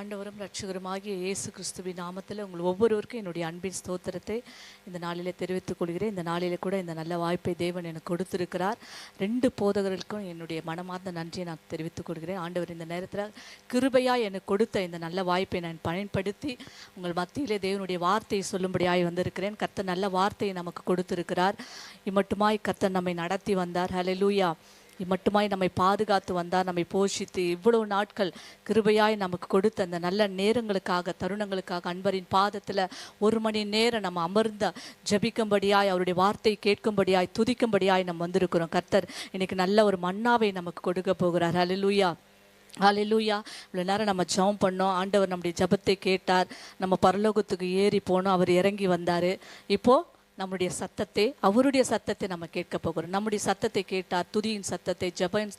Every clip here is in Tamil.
ஆண்டவரும் ரட்சகருமாகிய இயேசு கிறிஸ்துவின் நாமத்தில் உங்கள் ஒவ்வொருவருக்கும் என்னுடைய அன்பின் ஸ்தோத்திரத்தை இந்த நாளில் தெரிவித்துக் கொள்கிறேன். இந்த நாளில் கூட இந்த நல்ல வாய்ப்பை தேவன் எனக்கு கொடுத்திருக்கிறார். ரெண்டு போதகர்களுக்கும் என்னுடைய மனமார்ந்த நன்றியை நான் தெரிவித்துக் கொள்கிறேன். ஆண்டவர் இந்த நேரத்தில் கிருபையாக எனக்கு கொடுத்த இந்த நல்ல வாய்ப்பை நான் பயன்படுத்தி உங்கள் மத்தியிலே தேவனுடைய வார்த்தையை சொல்லும்படியாய் வந்திருக்கிறேன். கர்த்தர் நல்ல வார்த்தையை நமக்கு கொடுத்திருக்கிறார். இம்மட்டுமாய் கர்த்தர் நம்மை நடத்தி வந்தார். ஹalleluya மட்டுமாய் நம்மை பாதுகாத்து வந்தார் நம்மை போஷித்து இவ்வளவு நாட்கள் கிருபையாய் நமக்கு கொடுத்த அந்த நல்ல நேரங்களுக்காக தருணங்களுக்காக அன்பரின் பாதத்தில் ஒரு மணி நேரம் நம்ம அமர்ந்த ஜெபிக்கும்படியாய் அவருடைய வார்த்தை கேட்கும்படியாய் துதிக்கும்படியாய் நம்ம வந்திருக்கிறோம். கர்த்தர் இன்னைக்கு நல்ல ஒரு மன்னாவை நமக்கு கொடுக்க போகிறார். அலிலூயா ஹalleluya இவ்வளோ நேரம் நம்ம ஜபம் பண்ணோம். ஆண்டவர் நம்முடைய ஜெபத்தை கேட்டார். நம்ம பரலோகத்துக்கு ஏறி போனோம். அவர் இறங்கி வந்தார். இப்போது நம்முடைய சத்தத்தை அவருடைய சத்தத்தை நம்ம கேட்க போகிறோம். நம்முடைய சத்தத்தை கேட்டார் துதியின் சத்தத்தை ஜபன்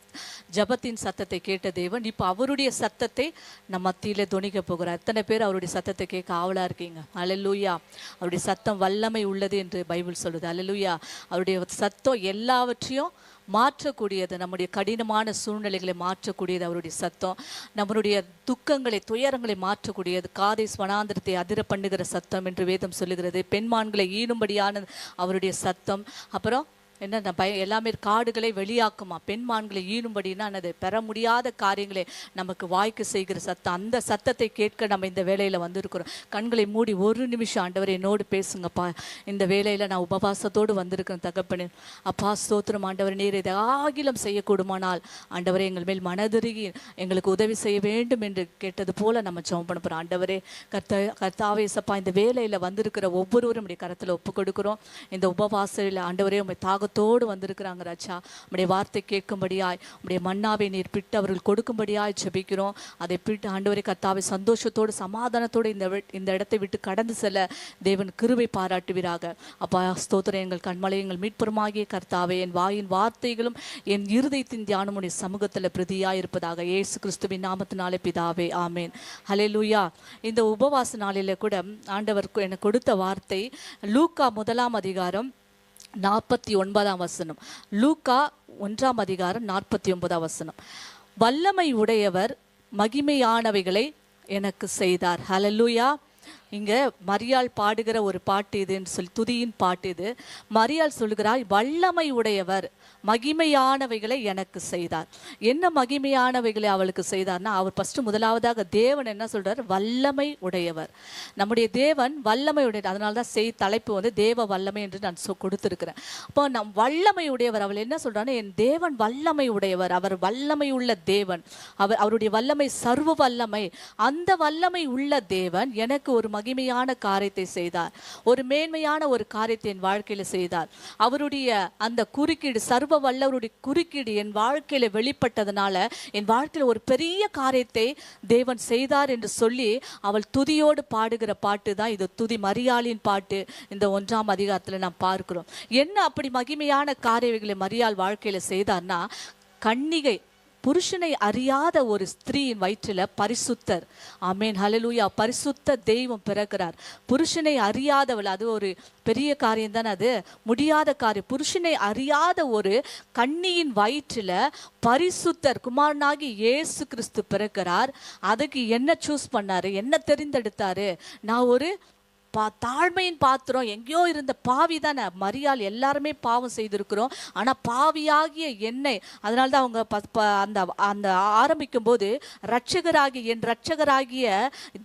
ஜபத்தின் சத்தத்தை கேட்ட தேவன் இப்போ அவருடைய சத்தத்தை நம்ம மத்தியில் துணிக்க போகிறார். எத்தனை பேர் அவருடைய சத்தத்தை கேட்க ஆவலாக இருக்கீங்க? அலலூயா. அவருடைய சத்தம் வல்லமை உள்ளது என்று பைபிள் சொல்லுது. அலலூயா. அவருடைய சத்தம் எல்லாவற்றையும் மாற்றக்கூடியது நம்முடைய கடினமான சூழ்நிலைகளை மாற்றக்கூடியது அவருடைய சத்தம். நம்மளுடைய துக்கங்களை துயரங்களை மாற்றக்கூடியது. காதை ஸ்வனாந்திரத்தை அதிர பண்ணுகிற சத்தம் என்று வேதம் சொல்லுகிறது. பெண்மான்களை ஈனும்படியான அவருடைய சத்தம். அப்புறம் என்ன அந்த பய எல்லாமே காடுகளை வெளியாக்குமா? பெண்மான்களை ஈனும்படினா அது பெற முடியாத காரியங்களை நமக்கு வாய்க்கு செய்கிற சத்தம். அந்த சத்தத்தை கேட்க நம்ம இந்த வேலையில் வந்திருக்கிறோம். கண்களை மூடி ஒரு நிமிஷம் ஆண்டவர் என்னோடு பேசுங்கப்பா. இந்த வேலையில் நான் உபவாசத்தோடு வந்திருக்கேன் தகப்பனு. அப்பா ஸ்தோத்திரம் ஆண்டவர் நீர் இதை ஆகிலம் செய்யக்கூடுமானால் ஆண்டவரே எங்கள் மேல் மனதுருகி எங்களுக்கு உதவி செய்ய வேண்டும் என்று கேட்டது போல நம்ம ஜெபம் பண்ண போகிறோம் ஆண்டவரே கர்த்த கர்த்தாவே சப்பா இந்த வேலையில் வந்திருக்கிற ஒவ்வொருவரும் உடைய கரத்தில் ஒப்பு கொடுக்குறோம் இந்த உபவாசையில் ஆண்டவரே உண்மை தாகத்தோடு வந்திருக்கிறாங்க ராஜா. உடைய வார்த்தை கேட்கும்படியாய் உடைய மன்னாவை நீர் பிட்டு அவர்கள் கொடுக்கும்படியாய் ஜெபிக்கிறோம். அதை பிட்டு ஆண்டவரை கத்தாவை சந்தோஷத்தோடு சமாதானத்தோடு இந்த வி- இந்த இடத்தை விட்டு கடந்து செல்ல தேவன் கிருவை பாராட்டுவீராக. அப்பா ஸ்தோத்திரம். எங்கள் கண்மலை எங்கள் மீட்புறமாகிய கர்த்தாவே என் வாயின் வார்த்தைகளும் என் இருதயத்தின் தியானம் உடைய சமூகத்தில் பிரதியாக இருப்பதாக ஏசு கிறிஸ்துவின் நாமத்தினாலே பிதாவே ஆமேன். ஹalleluya. இந்த உபவாச நாளில் கூட ஆண்டவர் எனக்கு கொடுத்த வார்த்தை லூக்கா முதலாம் அதிகாரம் நாற்பத்தி ஒன்பதாம் வசனம். லூக்கா ஒன்றாம் அதிகாரம் நாற்பத்தி ஒன்பதாம் வசனம். வல்லமை உடையவர் மகிமையானவைகளை எனக்கு செய்தார். ஹலலூயா இங்கே மரியாள் பாடுகிற ஒரு பாட்டு இதுன்னு சொல்லி துதியின் பாட்டு இது. மரியாள் சொல்கிறாய் வல்லமை உடையவர் மகிமையானவைகளை எனக்கு செய்தார். என்ன மகிமையானவைகளை அவளுக்கு செய்தார்னா அவர் ஃபஸ்ட்டு முதலாவதாக தேவன் என்ன சொல்கிறார் வல்லமை உடையவர். நம்முடைய தேவன் வல்லமை உடைய அதனால தான் செய் தலைப்பு வந்து தேவ வல்லமை என்று நான் சொ கொடுத்துருக்கிறேன். அப்போ நம் வல்லமை உடையவர் அவள் என்ன சொல்கிறான்னா என் தேவன் வல்லமை உடையவர் அவர் வல்லமை உள்ள தேவன். அவர் அவருடைய வல்லமை சர்வ வல்லமை. அந்த வல்லமை உள்ள தேவன் எனக்கு ஒரு மகிமையான காரியத்தை செய்தார். ஒரு மேன்மையான ஒரு காரியத்தை என் வாழ்க்கையில் செய்தார். அவருடைய அந்த குறுக்கீடு சர்வ வல்லவருடைய குறுக்கீடு என் வாழ்க்கையில் வெளிப்பட்டதுனால என் வாழ்க்கையில் ஒரு பெரிய காரியத்தை தேவன் செய்தார் என்று சொல்லி அவள் துதியோடு பாடுகிற பாட்டு தான் இது. துதி மரியாளின் பாட்டு. இந்த ஒன்றாம் அதிகாரத்தில் நாம் பார்க்கிறோம். என்ன அப்படி மகிமையான காரியங்களை மரியாள் வாழ்க்கையில் செய்தார்னா கன்னிகை புருஷனை அறியாத ஒரு ஸ்திரீயின் வயிற்றில் பரிசுத்தர். ஆமேன். ஹலலூயா பரிசுத்த தெய்வம் பிறக்கிறார். புருஷனை அறியாதவள் அது ஒரு பெரிய காரியம் தானே அது? முடியாத காரியம். புருஷனை அறியாத ஒரு கண்ணியின் வயிற்றில் பரிசுத்தர் குமாரனாகி இயேசு கிறிஸ்து பிறக்கிறார். அதுக்கு என்ன சூஸ் பண்ணாரு? என்ன தெரிந்தெடுத்தாரு? நான் ஒரு பா தாழ்மையின் பாத்திரம் எங்கேயோ இருந்த பாவி தானே. மரியாள் எல்லாருமே பாவம் செய்திருக்கிறோம். ஆனால் பாவியாகிய என்னை அதனால தான் அவங்க ப- ப- அந்த அந்த ஆரம்பிக்கும் போது ரட்சகராகிய என் ரட்சகராகிய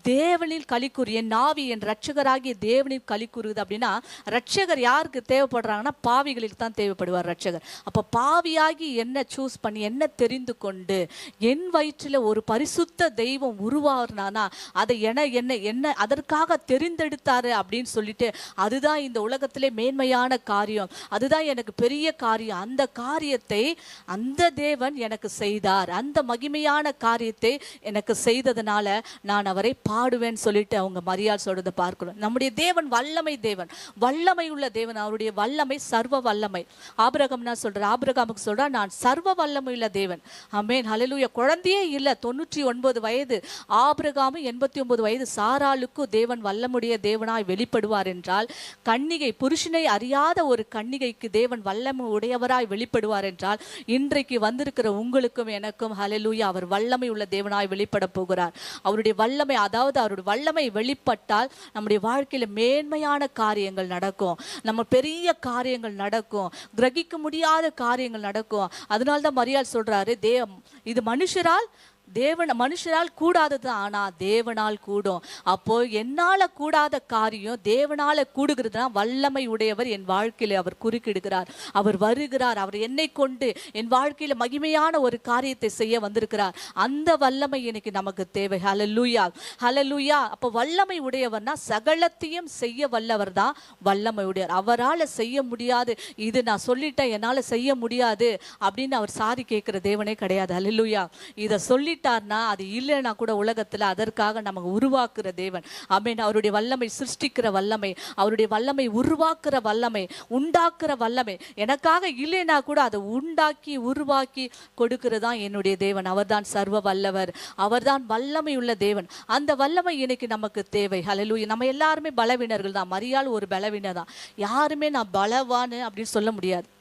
தேவனில் கலிக்குறு என் நாவி என் ரட்சகராகிய தேவனில் கலிக்குறுது அப்படின்னா ரட்சகர் யாருக்கு தேவைப்படுறாங்கன்னா பாவிகளுக்கு தான் தேவைப்படுவார் ரட்சகர் அப்போ பாவியாகி என்ன சூஸ் பண்ணி என்ன தெரிந்து கொண்டு என் வயிற்றில் ஒரு பரிசுத்த தெய்வம் உருவாருனானா அதை என என்ன என்ன அதற்காக தெரிந்தெடுத்தார் அப்படின்னு சொல்லிட்டு அதுதான் இந்த உலகத்திலே மேன்மையான காரியம். அதுதான் எனக்கு பெரிய காரியம். அந்த காரியத்தை அந்த தேவன் எனக்கு செய்தார். அந்த மகிமையான காரியத்தை எனக்கு செய்ததுனால நான் அவரை பாடுவேன்னு சொல்லிட்டு அவங்க மரியாதை சொல்றதை பார்க்கிறோம் நம்முடைய தேவன் வல்லமை தேவன். வல்லமை உள்ள தேவன். அவருடைய வல்லமை சர்வ வல்லமை. ஆபிரகம்னா சொல்ற ஆபிரகாமுக்கு சொல்றா நான் சர்வ வல்லமை உள்ள தேவன். ஆமென். ஹலலூய குழந்தையே இல்ல தொண்ணூற்றி ஒன்பது வயது. ஆபிரகாமு எண்பத்தி ஒன்பது வயது. சாராளுக்கு தேவன் வல்லமுடைய தேவன் தேவனாய் வெளிப்படுவார் என்றால் கன்னிகை புருஷனை அறியாத ஒரு கன்னிகைக்கு தேவன் வல்லமை உடையவராய் வெளிப்படுவார் என்றால் இன்றைக்கு வந்திருக்கிற உங்களுக்கும் எனக்கும் ஹலலூயா அவர் வல்லமை உள்ள தேவனாய் வெளிப்பட போகிறார். அவருடைய வல்லமை அதாவது அவருடைய வல்லமை வெளிப்பட்டால் நம்முடைய வாழ்க்கையில் மேன்மையான காரியங்கள் நடக்கும். நம்ம பெரிய காரியங்கள் நடக்கும். கிரகிக்க முடியாத காரியங்கள் நடக்கும். அதனால்தான் மரியாள் சொல்றாரு தேவ இது மனுஷரால் தேவன் மனுஷரால் கூடாதது ஆனா தேவனால் கூடும். அப்போ என்னால கூடாத காரியம் தேவனால கூடுகிறதுனா வல்லமை உடையவர் என் வாழ்க்கையில அவர் குறுக்கிடுகிறார். அவர் வருகிறார். அவர் என்னை கொண்டு என் வாழ்க்கையில மகிமையான ஒரு காரியத்தை செய்ய வந்திருக்கிறார். அந்த வல்லமை எனக்கு நமக்கு தேவை. ஹலலூயா ஹலலூயா அப்போ வல்லமை உடையவர்னா சகலத்தையும் செய்ய வல்லவர் தான் வல்லமை உடையவர். அவரால் செய்ய முடியாது. இது நான் சொல்லிட்டேன் என்னால செய்ய முடியாது அப்படின்னு அவர் சாரி கேட்கிற தேவனே கிடையாது. ஹலலூயா இதை சொல்லிட்டார்னா அது இல்லைன்னா கூட உலகத்துல அதற்காக நமக்கு உருவாக்குற தேவன். ஆமென் அவருடைய வல்லமை சிருஷ்டிக்கிற வல்லமை அவருடைய வல்லமை உருவாக்குற வல்லமை உண்டாக்குற வல்லமை எனக்காக இல்லைன்னா கூட அதை உண்டாக்கி உருவாக்கி கொடுக்கிறதா என்னுடைய தேவன். அவர்தான் சர்வ வல்லவர். அவர்தான் வல்லமை உள்ள தேவன். அந்த வல்லமை இன்னைக்கு நமக்கு தேவை. ஹalleluya நம்ம எல்லாருமே பலவீனர்கள் தான். மரியாள் ஒரு பலவீனர் தான் யாருமே நான் பலவான்னு அப்படின்னு சொல்ல முடியாது.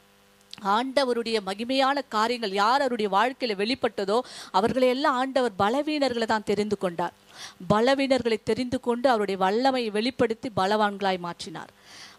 ஆண்டவருடைய மகிமையான காரியங்கள் யார் அவருடைய வாழ்க்கையில வெளிப்பட்டதோ அவர்களை எல்லாம் ஆண்டவர் பலவீனர்களை தான் தெரிந்து கொண்டார். பலவீனர்களை தெரிந்து கொண்டு அவருடைய வல்லமையை வெளிப்படுத்தி பலவான்களாய் மாற்றினார்.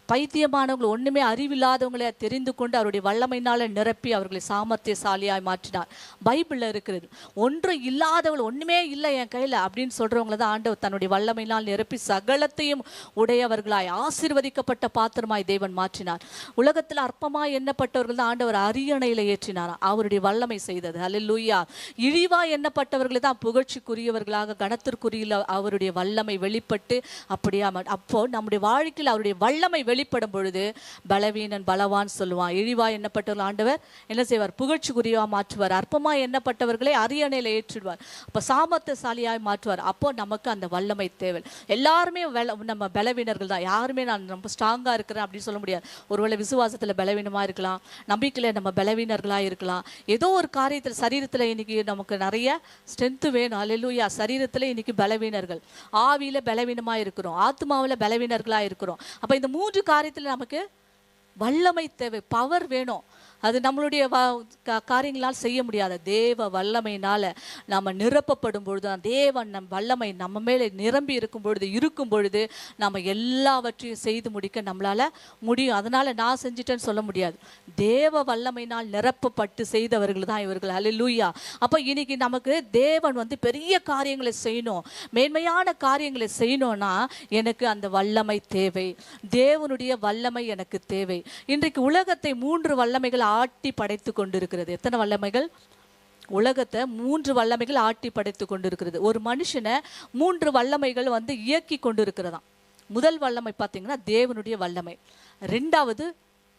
பைத்தியமானவங்களை ஒன்றுமே அறிவில்லாதவங்களை தெரிந்து கொண்டு அவருடைய வல்லமையினால நிரப்பி அவர்களை சாமர்த்தியசாலியாய் மாற்றினார். பைபிளில் இருக்கிறது. ஒன்று இல்லாதவள் ஒன்றுமே இல்லை என் கையில் அப்படின்னு சொல்கிறவங்கள தான் ஆண்டவர் தன்னுடைய வல்லமையினால் நிரப்பி சகலத்தையும் உடையவர்களாய் ஆசீர்வதிக்கப்பட்ட பாத்திரமாய் தேவன் மாற்றினார். உலகத்தில் அற்பமாய் எண்ணப்பட்டவர்கள் தான் ஆண்டவர் அரியணையில் ஏற்றினார். அவருடைய வல்லமை செய்தது. அல்ல லூயா இழிவா எண்ணப்பட்டவர்களை தான் புகழ்ச்சிக்குரியவர்களாக கணத்திற்குரிய அவருடைய வல்லமை வெளிப்பட்டு அப்படியா அப்போது அப்போ நம்முடைய வாழ்க்கையில் அவருடைய வல்லமை வெளி வெளிப்படும் பொழுது பலவீனன் பலவான் சொல்லுவான் இழிவா எண்ணப்பட்டவர்கள் ஆண்டவர் என்ன செய்வார்? புகழ்ச்சிக்குரியவாக மாற்றுவார். அற்பமா எண்ணப்பட்டவர்களை அரியணையில் ஏற்றிடுவார். அப்போ சாமர்த்தியசாலியாய் மாற்றுவார். அப்போ நமக்கு அந்த வல்லமை தேவை. எல்லாருமே நம்ம பலவீனர்கள் தான். யாருமே நான் ரொம்ப ஸ்ட்ராங்காக இருக்கிறேன் அப்படின்னு சொல்ல முடியாது. ஒருவேளை விசுவாசத்தில் பலவீனமாக இருக்கலாம். நம்பிக்கையில் நம்ம பலவீனர்களாக இருக்கலாம். ஏதோ ஒரு காரியத்தில் சரீரத்தில் இன்னைக்கு நமக்கு நிறைய ஸ்ட்ரென்த்து வேணும். அல்லேலூயா சரீரத்தில் இன்னைக்கு பலவீனர்கள். ஆவியில் பலவீனமாக இருக்கிறோம். ஆத்மாவில் பலவீனர்களாக இருக்கிறோம். அப்போ இந்த மூன்று காரியத்தில் நமக்கு வல்லமை தேவை பவர் வேணும். அது நம்மளுடைய காரியங்களால் செய்ய முடியாத தேவ வல்லமையினால் நாம் நிரப்பப்படும் பொழுது அந்த தேவன் நம் வல்லமை நம்ம மேலே நிரம்பி இருக்கும் பொழுது இருக்கும் பொழுது நம்ம எல்லாவற்றையும் செய்து முடிக்க நம்மளால முடியும். அதனால் நான் செஞ்சிட்டேன்னு சொல்ல முடியாது. தேவ வல்லமையினால் நிரப்பப்பட்டு செய்தவர்கள் தான் இவர்கள். அல்லேலூயா அப்போ இன்னைக்கு நமக்கு தேவன் வந்து பெரிய காரியங்களை செய்யணும். மேன்மையான காரியங்களை செய்யணும்னா எனக்கு அந்த வல்லமை தேவை. தேவனுடைய வல்லமை எனக்கு தேவை. இன்றைக்கு உலகத்தை மூன்று வல்லமைகள் ஆட்டி படைத்து கொண்டிருக்கிறது. எத்தனை வல்லமைகள்? உலகத்தை மூன்று வல்லமைகள் ஆட்டி படைத்து கொண்டிருக்கிறது. ஒரு மனுஷனை மூன்று வல்லமைகள் வந்து இயக்கி கொண்டிருக்கிறதாம். முதல் வல்லமை பார்த்தீங்கன்னா தேவனுடைய வல்லமை. ரெண்டாவது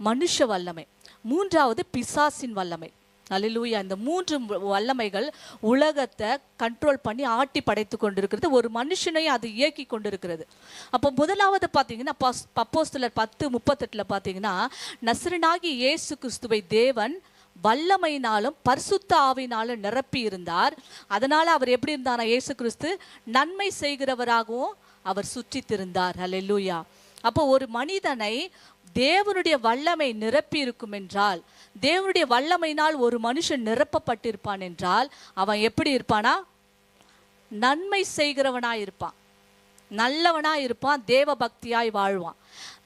மனுஷ வல்லமை. மூன்றாவது பிசாசின் வல்லமை. அலிலூயா இந்த மூன்று வல்லமைகள் உலகத்தை கண்ட்ரோல் பண்ணி ஆட்டி படைத்து கொண்டிருக்கிறது. ஒரு மனுஷனையும் அது இயக்கி கொண்டிருக்கிறது. அப்போ முதலாவது பார்த்தீங்கன்னா பஸ்- அப்போஸ்தலர் பத்து முப்பத்தெட்டில் பார்த்தீங்கன்னா நசரனாகி இயேசு கிறிஸ்துவை தேவன் வல்லமையினாலும் பரிசுத்த ஆவினாலும் நிரப்பி இருந்தார். அதனால் அவர் எப்படி இருந்தாரா? இயேசு கிறிஸ்து நன்மை செய்கிறவராகவும் அவர் சுற்றித்திருந்தார். திருந்தார் அப்போ ஒரு மனிதனை தேவனுடைய வல்லமை நிரப்பி இருக்கும் என்றால் தேவனுடைய வல்லமையினால் ஒரு மனுஷன் நிரப்பப்பட்டிருப்பான் என்றால் அவன் எப்படி இருப்பானா? நன்மை செய்கிறவனாயிருப்பான். இருப்பான் நல்லவனா இருப்பான் தேவ பக்தியாய் வாழ்வான்.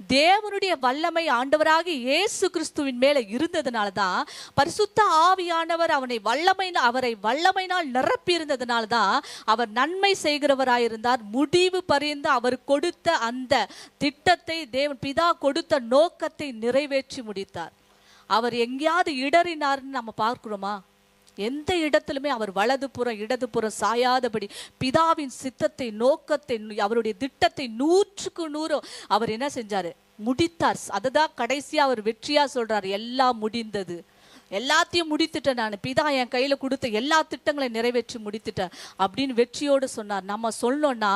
தேவனுடைய வல்லமை ஆண்டவராகி இயேசு கிறிஸ்துவின் மேல இருந்ததுனால தான் பரிசுத்த ஆவியானவர் அவனை வல்லமை அவரை வல்லமையினால் நிரப்பி இருந்ததுனால தான் அவர் நன்மை செய்கிறவராயிருந்தார். முடிவு பரிந்து அவர் கொடுத்த அந்த திட்டத்தை தேவன் பிதா கொடுத்த நோக்கத்தை நிறைவேற்றி முடித்தார். அவர் எங்கேயாவது இடறினார்னு நம்ம பார்க்கிறோமா? எந்த இடத்திலுமே அவர் வலதுபுறம் இடதுபுறம் சாயாதபடி பிதாவின் சித்தத்தை நோக்கத்தை அவருடைய திட்டத்தை நூற்றுக்கு நூறு அவர் என்ன செஞ்சாரு? முடித்தார். அதுதான் கடைசியா அவர் வெற்றியா சொல்றாரு. எல்லாம் முடிந்தது. எல்லாத்தையும் முடித்துட்டேன் நான். பிதா என் கையில் கொடுத்த எல்லா திட்டங்களையும் நிறைவேற்றி முடித்துட்டேன் அப்படின்னு வெற்றியோடு சொன்னார். நம்ம சொல்லணும்னா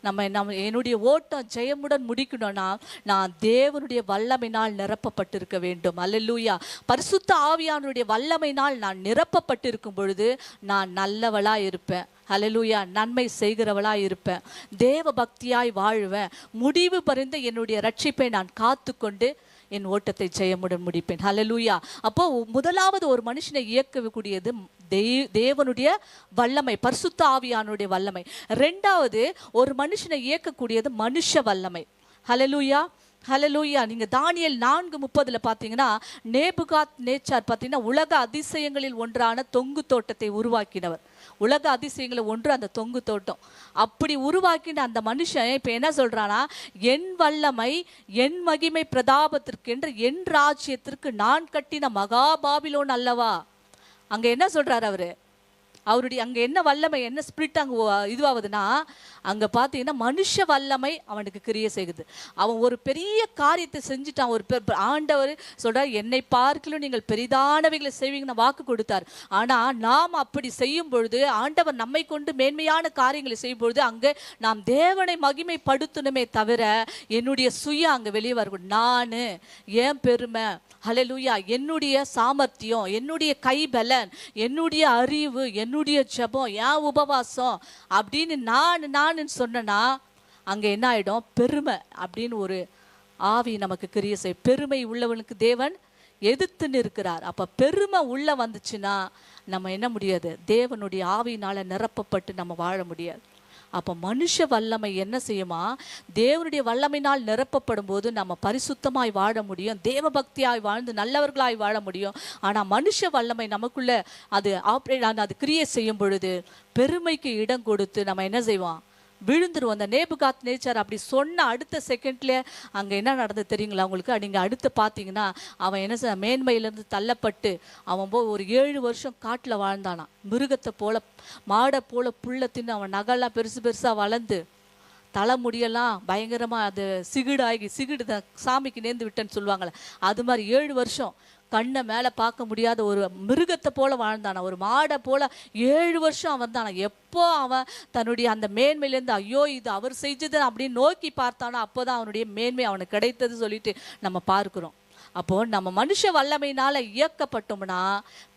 நம்ம நம்ம என்னுடைய ஓட்டம் ஜெயமுடன் முடிக்கணும்னா நான் தேவனுடைய வல்லமையினால் நிரப்பப்பட்டிருக்க வேண்டும். அல்லூயா பரிசுத்த ஆவியானுடைய வல்லமையினால் நான் நிரப்பப்பட்டிருக்கும் பொழுது நான் நல்லவளாக இருப்பேன். அலலூயா நன்மை செய்கிறவளா இருப்பேன். தேவ பக்தியாய் வாழ்வேன். முடிவு பறிந்த என்னுடைய ரட்சிப்பை நான் காத்துக்கொண்டு என் ஓட்டத்தை ஜெயமுடன் முடிப்பேன். ஹலலூயா அப்போ முதலாவது ஒரு மனுஷனை இயக்கக்கூடியது தே- தேவனுடைய வல்லமை பரிசுத்த ஆவியானுடைய வல்லமை. ரெண்டாவது ஒரு மனுஷனை இயக்கக்கூடியது மனுஷ வல்லமை. ஹலலூயா ஹலலூயா நீங்க தானியல் நான்கு முப்பதுல பார்த்தீங்கன்னா நேபுகாத் நேச்சார் பார்த்தீங்கன்னா உலக அதிசயங்களில் ஒன்றான தொங்கு தோட்டத்தை உருவாக்கினவர். உலக அதிசயங்களை ஒன்று அந்த தொங்கு தோட்டம். அப்படி உருவாக்கின அந்த மனுஷன் இப்ப என்ன சொல்றானா என் வல்லமை என் மகிமை பிரதாபத்திற்கு என்று என் ராஜ்யத்திற்கு நான் கட்டின மகாபாபிலோன் அல்லவா? அங்க என்ன சொல்றாரு அவரு? அவருடைய அங்கே என்ன வல்லமை என்ன ஸ்பிரிட் அங்கே இதுவாகுதுன்னா அங்கே பார்த்தீங்கன்னா மனுஷ வல்லமை அவனுக்கு கிரிய செய்யுது. அவன் ஒரு பெரிய காரியத்தை செஞ்சுட்டான் ஒரு ஆண்டவர் சொல்கிறார் என்னை பார்க்கலும் நீங்கள் பெரிதானவைகளை செய்வீங்கன்னு வாக்கு கொடுத்தார். ஆனால் நாம் அப்படி செய்யும் பொழுது ஆண்டவர் நம்மை கொண்டு மேன்மையான காரியங்களை செய்யும் பொழுது அங்கே நாம் தேவனை மகிமைப்படுத்தணுமே தவிர என்னுடைய சுய அங்கே வெளியே வரக்கூடும் நான் ஏன் பெருமை ஹலலூயா என்னுடைய சாமர்த்தியம் என்னுடைய கைபலன் என்னுடைய அறிவு என்னுடைய ஜெபம் என் உபவாசம் அப்படின்னு நான் நான் சொன்னேன்னா அங்க என்ன ஆயிடும்? பெருமை அப்படின்னு ஒரு ஆவி நமக்கு கிரிய செய் பெருமை உள்ளவனுக்கு தேவன் எதிர்த்து நிற்கிறார் அப்ப பெருமை உள்ள வந்துச்சுன்னா நம்ம என்ன முடியாது? தேவனுடைய ஆவியினால நிரப்பப்பட்டு நம்ம வாழ முடியாது. அப்போ மனுஷ வல்லமை என்ன செய்யுமா? தேவனுடைய வல்லமையினால் நிரப்பப்படும் போது நம்ம பரிசுத்தமாய் வாழ முடியும். தேவ பக்தியாய் வாழ்ந்து நல்லவர்களாய் வாழ முடியும். ஆனால் மனுஷ வல்லமை நமக்குள்ள அது ஆப்ரேட் அது கிரியேட் செய்யும் பொழுது பெருமைக்கு இடம் கொடுத்து நம்ம என்ன செய்வோம்? விழுந்துருவோம். அந்த நேபுகாத் நேச்சர் அப்படி சொன்ன அடுத்த செகண்ட்ல அங்க என்ன நடந்தது தெரியுங்களா? உங்களுக்கு நீங்க அடுத்து பார்த்தீங்கன்னா அவன் என்ன செய்ய மேன்மையிலேருந்து தள்ளப்பட்டு அவன் போய் ஒரு ஏழு வருஷம் காட்டில் வாழ்ந்தானான் மிருகத்தை போல மாடை போல புல்ல தின்னு அவன் நகைலாம் பெருசு பெருசா வளர்ந்து தலைமுடியெல்லாம் பயங்கரமா அது சிகிடாகி சிகிடு த- சாமிக்கு நேர்ந்து விட்டேன்னு சொல்லுவாங்களே அது மாதிரி ஏழு வருஷம் கண்ணை மேலே பார்க்க முடியாத ஒரு மிருகத்தை போல வாழ்ந்தானா? ஒரு மாடை போல ஏழு வருஷம் அவன் தானா எப்போ அவன் தன்னுடைய அந்த மேன்மையிலேருந்து ஐயோ இது அவர் செஞ்சது அப்படின்னு நோக்கி பார்த்தானோ அப்போ தான் அவனுடைய மேன்மை அவனுக்கு கிடைத்தது சொல்லிட்டு நம்ம பார்க்குறோம். அப்போ நம்ம மனுஷ வல்லமையினால இயக்கப்பட்டோம்னா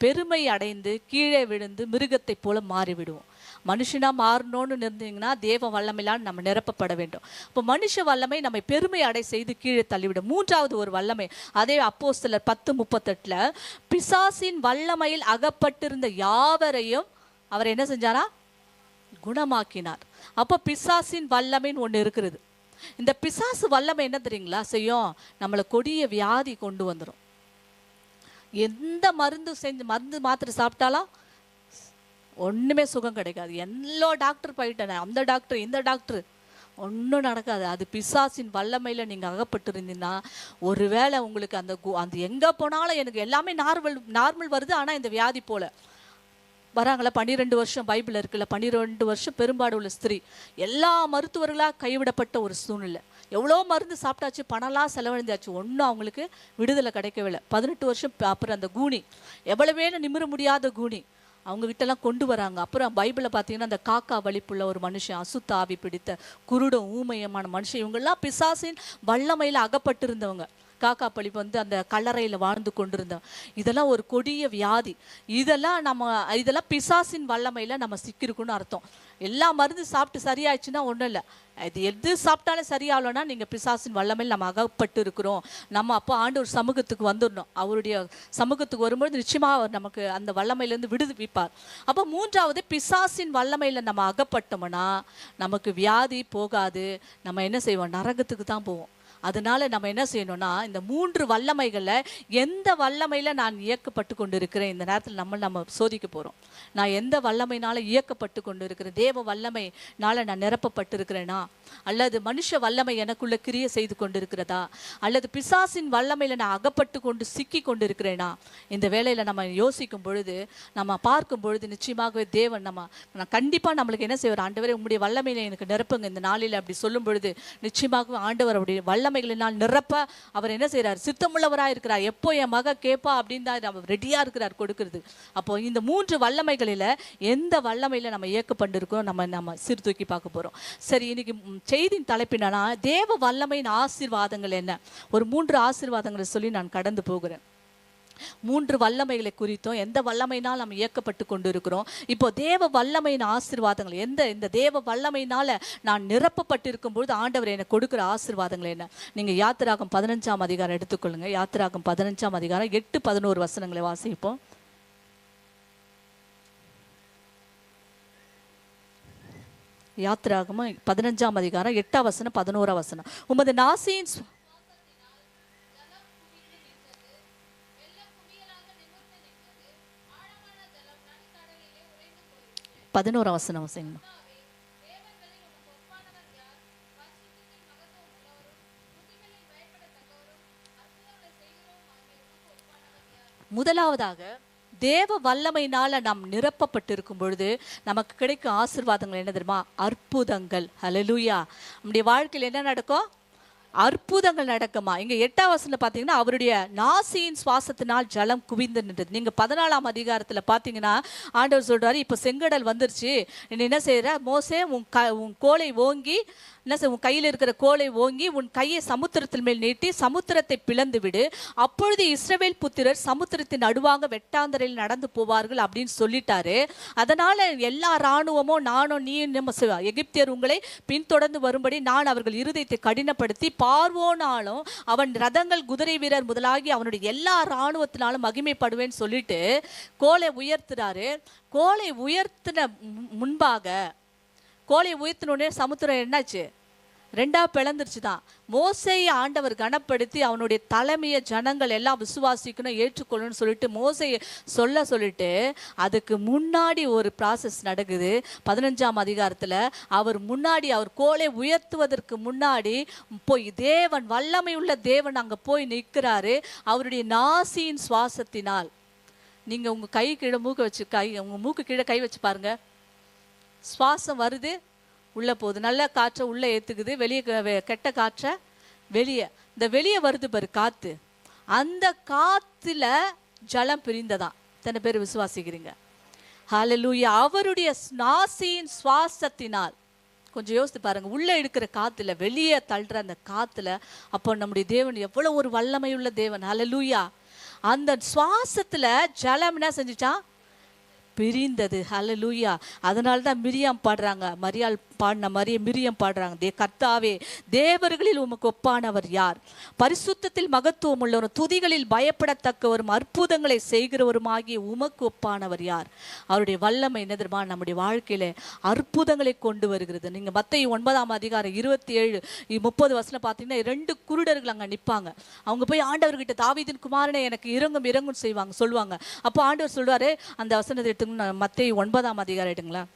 பெருமை அடைந்து கீழே விழுந்து மிருகத்தை போல மாறிவிடுவோம். மனுஷனாக மாறணும்னு இருந்தீங்கன்னா தேவ வல்லமையிலால் நம்ம நிரப்பப்பட வேண்டும். இப்போ மனுஷ வல்லமை நம்மை பெருமை அடை செய்து கீழே தள்ளிவிடும். மூன்றாவது ஒரு வல்லமை அதே அப்போஸ்தலர் பத்து முப்பத்தெட்டில் பிசாசின் வல்லமையில் அகப்பட்டிருந்த யாவரையும் அவர் என்ன செஞ்சாரா? குணமாக்கினார். அப்போ பிசாசின் வல்லமைன்னு ஒன்று இருக்கிறது இந்த பிசாசு வல்லமை என்ன தெரியுங்களா? செய்யும். நம்மளை கொடிய வியாதி கொண்டு வந்துடும் எந்த மருந்து செஞ்சு மருந்து மாத்திரை சாப்பிட்டாலும் ஒன்றுமே சுகம் கிடைக்காது. எல்லா டாக்டர் போயிட்டேன். அந்த டாக்டர் இந்த டாக்டர் ஒன்றும் நடக்காது. அது பிசாசின் வல்லமையில் நீங்கள் அகப்பட்டிருந்தீங்கன்னா ஒருவேளை உங்களுக்கு அந்த கு- அந்த எங்கே போனாலும் எனக்கு எல்லாமே நார்மல் நார்மல் வருது. ஆனால் இந்த வியாதி போல். வராங்களா பன்னிரெண்டு வருஷம் பைபிள் இருக்குல்ல. பன்னிரெண்டு வருஷம் பெரும்பாடு உள்ள ஸ்திரீ. எல்லா மருத்துவர்களாக கைவிடப்பட்ட ஒரு சூழ்நிலை. எவ்வளோ மருந்து சாப்பிட்டாச்சு பணம்லாம் செலவழிந்தாச்சு ஒன்றும் அவங்களுக்கு விடுதலை கிடைக்கவில்லை. பதினெட்டு வருஷம் அப்புறம் அந்த கூனி. எவ்வளவே நிமிர முடியாத கூனி. அவங்க கிட்டலாம் கொண்டு வராங்க. அப்புறம் பைபிளில் பார்த்தீங்கன்னா அந்த காக்கா வலிப்புள்ள ஒரு மனுஷன் அசுத்தாவி பிடித்த குருட ஊமையமான மனுஷன். இவங்கெல்லாம் பிசாசின் வல்லமையில் அகப்பட்டிருந்தவங்க. காக்கா பழிப்பு வந்து அந்த கல்லறையில் வாழ்ந்து கொண்டிருந்தோம். இதெல்லாம் ஒரு கொடிய வியாதி. இதெல்லாம் நம்ம இதெல்லாம் பிசாசின் வல்லமையில் நம்ம சிக்கிருக்குன்னு அர்த்தம். எல்லா மருந்து சாப்பிட்டு சரியாயிடுச்சுன்னா ஒன்றும் இல்லை. இது எது சாப்பிட்டாலும் சரியாகலன்னா நீங்கள் பிசாசின் வல்லமையில் நம்ம அகப்பட்டு இருக்கிறோம் நம்ம அப்போ ஆண்டவர் சமூகத்துக்கு வந்துடணும். அவருடைய சமூகத்துக்கு வரும்பொழுது நிச்சயமாக அவர் நமக்கு அந்த வல்லமையிலேருந்து விடுவிப்பார். அப்போ மூன்றாவது பிசாசின் வல்லமையில் நம்ம அகப்பட்டோம்னா நமக்கு வியாதி போகாது. நம்ம என்ன செய்வோம்? நரகத்துக்கு தான் போவோம். அதனால நம்ம என்ன செய்யணும்னா இந்த மூன்று வல்லமைகளை எந்த வல்லமையில நான் இயக்கப்பட்டு கொண்டிருக்கிறேன் இந்த நேரத்தில் நம்ம நம்ம சோதிக்க போறோம். நான் எந்த வல்லமைனால இயக்கப்பட்டு கொண்டிருக்கிறேன் தேவ வல்லமைனால நான் நிரப்பப்பட்டிருக்கிறேனா? அல்லது மனுஷ வல்லமை எனக்குள்ள கிரிய செய்து கொண்டிருக்கிறதா? அல்லது பிசாசின் வல்லமையில நான் அகப்பட்டு கொண்டு சிக்கி கொண்டிருக்கிறேனா? இந்த வேலையில நம்ம யோசிக்கும் பொழுது நம்ம பார்க்கும் பொழுது நிச்சயமாகவே தேவன் நம்ம நான் கண்டிப்பா நம்மளுக்கு என்ன செய்வார்? ஆண்டவரே உங்களுடைய வல்லமையில எனக்கு நிரப்புங்க. இந்த நாளில் அப்படி சொல்லும் பொழுது நிச்சயமாகவே ஆண்டவர் அவருடைய வல்லமைகளினால் நிரப்ப அவர் என்ன செய்கிறார் சித்தமுள்ளவராக இருக்கிறார் எப்போ என் மக கேட்பா அப்படின்னு தான் அவர் ரெடியாக இருக்கிறார் கொடுக்கறது. அப்போ இந்த மூன்று வல்லமைகளில் எந்த வல்லமையில் நம்ம இயக்கப்பட்டிருக்கோம்? நம்ம நம்ம சீர்தூக்கி பார்க்க போகிறோம் சரி இன்னைக்கு செய்தியின் தலைப்பு தேவ வல்லமையின் ஆசீர்வாதங்கள் என்ன? ஒரு மூன்று ஆசீர்வாதங்களை சொல்லி நான் கடந்து போகிறேன். மூன்று வல்லமைகளை குறித்தும் எந்த வல்லமையினால் நம்ம இயக்கப்பட்டு கொண்டு இருக்கிறோம் இப்போ தேவ வல்லமையின் ஆசீர்வாதங்கள் எந்த இந்த தேவ வல்லமையினால நான் நிரப்பப்பட்டிருக்கும் பொழுது ஆண்டவர் எனக்கு கொடுக்குற ஆசீர்வாதங்கள் என்ன? நீங்க யாத்திராகம் பதினஞ்சாம் அதிகாரம் எடுத்துக்கொள்ளுங்க. யாத்திராகம் பதினஞ்சாம் அதிகாரம் எட்டு பதினோரு வசனங்களை வாசிப்போம். யாத்திராகமும் பதினஞ்சாம் அதிகாரம் எட்டாம் வசனம் பதினோரா வசனம். உமது நாசியின் பதினோரு பதினோராம் வசனம் முதலாவதாக தேவ வல்லமையினால நாம் நிரப்பப்பட்டிருக்கும் பொழுது நமக்கு கிடைக்கும் ஆசிர்வாதங்கள் என்ன தெரியுமா? அற்புதங்கள். ஹalleluya நம்முடைய வாழ்க்கையில் என்ன நடக்கும்? அற்புதங்கள் நடக்குமா? இங்க எட்டாம் வசனம் பார்த்தீங்கன்னா அவருடைய நாசியின் சுவாசத்தினால் ஜலம் குவிந்து நின்றது. நீங்க பதினாலாம் அதிகாரத்தில் பார்த்தீங்கன்னா ஆண்டவர் சொல்றாரு இப்போ செங்கடல் வந்துருச்சு. நீ என்ன செய்யற மோசே உன் க உன் கோலை ஓங்கி என்ன சார் உன் கையில் இருக்கிற கோலை ஓங்கி உன் கையை சமுத்திரத்தின் மேல் நீட்டி சமுத்திரத்தை பிளந்து விடு. அப்பொழுது இஸ்ரவேல் புத்திரர் சமுத்திரத்தின் நடுவாக வெட்டாந்தரையில் நடந்து போவார்கள் அப்படின்னு சொல்லிட்டாரு. அதனால எல்லா இராணுவமும் நானும் நீ நம்ம எகிப்தியர் உங்களை பின்தொடர்ந்து வரும்படி நான் அவர்கள் இருதயத்தை கடினப்படுத்தி பார்வோனாலும் அவன் ரதங்கள் குதிரை வீரர் முதலாகி அவனுடைய எல்லா இராணுவத்தினாலும் மகிமைப்படுவேன்னு சொல்லிட்டு கோலை உயர்த்துறாரு. கோலை உயர்த்தின மு- முன்பாக கோழியை உயர்த்தினோடனே சமுத்திரம் என்னாச்சு? ரெண்டா பிளந்துருச்சு தான் மோசையை ஆண்டவர் கனப்படுத்தி அவனுடைய தலைமையை ஜனங்கள் எல்லாம் விசுவாசிக்கணும் ஏற்றுக்கொள்ளணும்னு சொல்லிட்டு மோசையை சொல்ல சொல்லிட்டு அதுக்கு முன்னாடி ஒரு ப்ராசஸ் நடக்குது. பதினஞ்சாம் அதிகாரத்தில் அவர் முன்னாடி அவர் கோலை உயர்த்துவதற்கு முன்னாடி போய் தேவன் வல்லமை உள்ள தேவன் அங்கே போய் நிற்கிறாரு. அவருடைய நாசியின் சுவாசத்தினால். நீங்கள் உங்கள் கை கீழே மூக்க வச்சு கை உங்கள் மூக்கு கீழே கை வச்சு பாருங்கள் சுவாசம் வருது உள்ளே போகுது. நல்ல காற்றை உள்ளே ஏற்றுக்குது வெளியே கெட்ட காற்றை வெளியே. இந்த வெளியே வருது பாரு காற்று அந்த காற்றுல ஜலம் பிரிந்ததான் இத்தனை பேர் விசுவாசிக்கிறீங்க? ஹலலூயா அவருடைய நாசியின் சுவாசத்தினால். கொஞ்சம் யோசித்து பாருங்க. உள்ளே எடுக்கிற காற்றுல வெளியே தள்ளுற அந்த காற்றுல அப்போ நம்முடைய தேவன் எவ்வளவு ஒரு வல்லமையுள்ள தேவன். ஹலலூயா அந்த சுவாசத்துல ஜலம் என்ன செஞ்சுச்சான்? பிரிந்தது. ஹalleluya அதனால தான் மிரியாம் பாடுறாங்க. மரியாள் பாடின மாதிரியே மிரியம் பாடுறாங்க. தே கர்த்தாவே தேவர்களில் உமக்கு ஒப்பானவர் யார்? பரிசுத்தத்தில் மகத்துவம் உள்ளவரும் துதிகளில் பயப்படத்தக்கவரும் அற்புதங்களை செய்கிறவருமாகிய உமக்கு ஒப்பானவர் யார்? அவருடைய வல்லமை என்ன தெரியுமா? நம்முடைய வாழ்க்கையில அற்புதங்களை கொண்டு வருகிறது. நீங்க மத்திய ஒன்பதாம் அதிகாரம் இருபத்தி ஏழு முப்பது வருஷம் பார்த்தீங்கன்னா ரெண்டு குருடர்கள் அங்க நிற்பாங்க அவங்க போய் ஆண்டவர்கிட்ட தாவீதின் குமாரனை எனக்கு இறங்கும் இறங்கும் செய்வாங்க சொல்லுவாங்க. அப்போ ஆண்டவர் சொல்வாரு அந்த வசனத்தை எடுத்துங்க மத்திய ஒன்பதாம் அதிகாரம் எடுங்களேன்